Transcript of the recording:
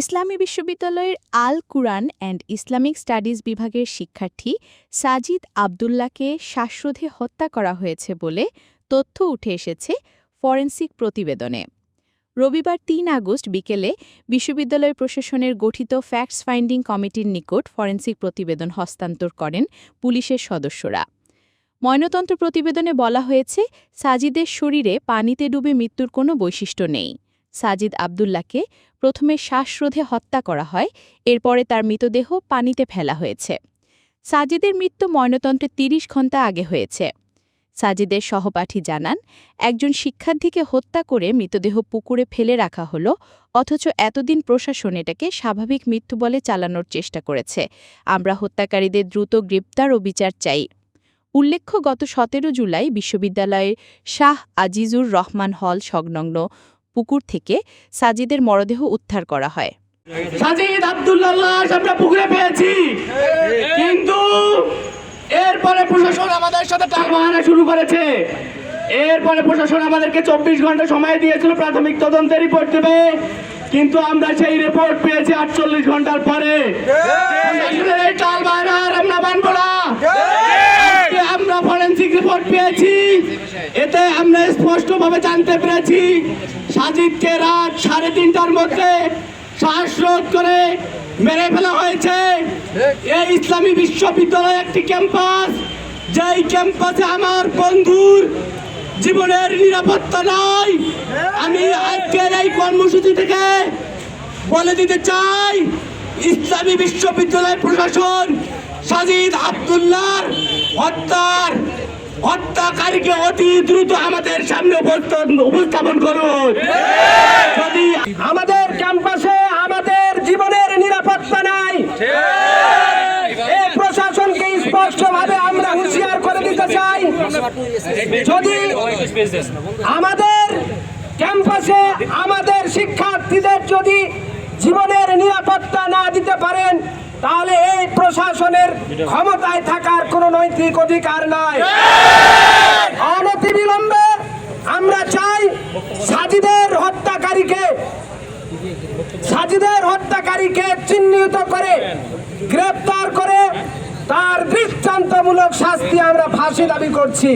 ইসলামী বিশ্ববিদ্যালয়ের Al Quran and Islamic studies বিভাগের শিক্ষার্থী সাজিদ আবদুল্লাহকে শ্বাসরোধে হত্যা করা হয়েছে বলে তথ্য উঠে এসেছে ফরেন্সিক প্রতিবেদনে। রবিবার তিন আগস্ট বিকেলে বিশ্ববিদ্যালয় প্রশাসনের গঠিত ফ্যাক্টস ফাইন্ডিং কমিটির নিকট ফরেন্সিক প্রতিবেদন হস্তান্তর করেন পুলিশের সদস্যরা। ময়নতন্ত্র প্রতিবেদনে বলা হয়েছে, সাজিদের শরীরে পানিতে ডুবে মৃত্যুর কোনো বৈশিষ্ট্য নেই। সাজিদ আবদুল্লাহকে প্রথমে শ্বাসরোধে হত্যা করা হয়, এরপরে তার মৃতদেহ পানিতে ফেলা হয়েছে। সাজিদের মৃত্যু ময়নতন্ত্রে ৩০ ঘণ্টা আগে হয়েছে। সাজিদের সহপাঠী জানান, একজন শিক্ষার্থীকে হত্যা করে মৃতদেহ পুকুরে ফেলে রাখা হলো, অথচ এতদিন প্রশাসন এটাকে স্বাভাবিক মৃত্যু বলে চালানোর চেষ্টা করেছে। আমরা হত্যাকারীদের দ্রুত গ্রেপ্তার ও বিচার চাই। উল্লেখ্য, গত সতেরো জুলাই বিশ্ববিদ্যালয়ের শাহ আজিজুর রহমান হল সংলগ্ন পুকুর থেকে সাজিদের মরদেহ উদ্ধার করা হয়। সাজিদ আব্দুল্লাহ আমরা পুকুরে পেয়েছি। কিন্তু এরপরে প্রশাসন আমাদের সাথে টালবাহানা শুরু করেছে। এরপরে প্রশাসন আমাদেরকে চব্বিশ ঘণ্টা সময় দিয়েছিল প্রাথমিক তদন্তের রিপোর্ট দেবে। কিন্তু আমরা সেই রিপোর্ট পেয়েছি আটচল্লিশ ঘণ্টার পরে। এই টালবাহানা আমরা মানবো আমরা ফরেন্সিক রিপোর্ট পেয়েছি। এতে আমরা স্পষ্টভাবে জানতে পেরেছি সাজিদকে রাত সাড়ে তিনটার মধ্যে শ্বাসরোধ করে মেরে ফেলা হয়েছে। এই ইসলামী বিশ্ববিদ্যালয় একটি ক্যাম্পাস। যেই ক্যাম্পাসে আমার বন্ধুর জীবনের নিরাপত্তা নাই। আমি আজকের এই কর্মসূচি থেকে বলে দিতে চাই, ইসলামী বিশ্ববিদ্যালয় প্রশাসন সাজিদ আব্দুল্লাহর হত্যার হত্যাকারীকে অতি দ্রুত আমাদের সামনে উপস্থাপন- করুন। যদি আমাদের ক্যাম্পাসে আমাদের জীবনের নিরাপত্তা নাই প্রশাসনকে স্পষ্টভাবে আমরা হুঁশিয়ার করে দিতে চাই। যদি আমাদের ক্যাম্পাসে আমাদের শিক্ষার্থীদের যদি জীবনের নিরাপত্তা না দিতে পারেন, তাহলে এই প্রশাসনের ক্ষমতায় কোনো নৈতিক অধিকার নাই অনতিবিলম্বে আমরা চাই সাজিদের হত্যাকারীকে সাজিদের হত্যাকারীকে চিহ্নিত করে গ্রেপ্তার করে তার দৃষ্টান্তমূলক শাস্তি আমরা ফাঁসি দাবি করছি।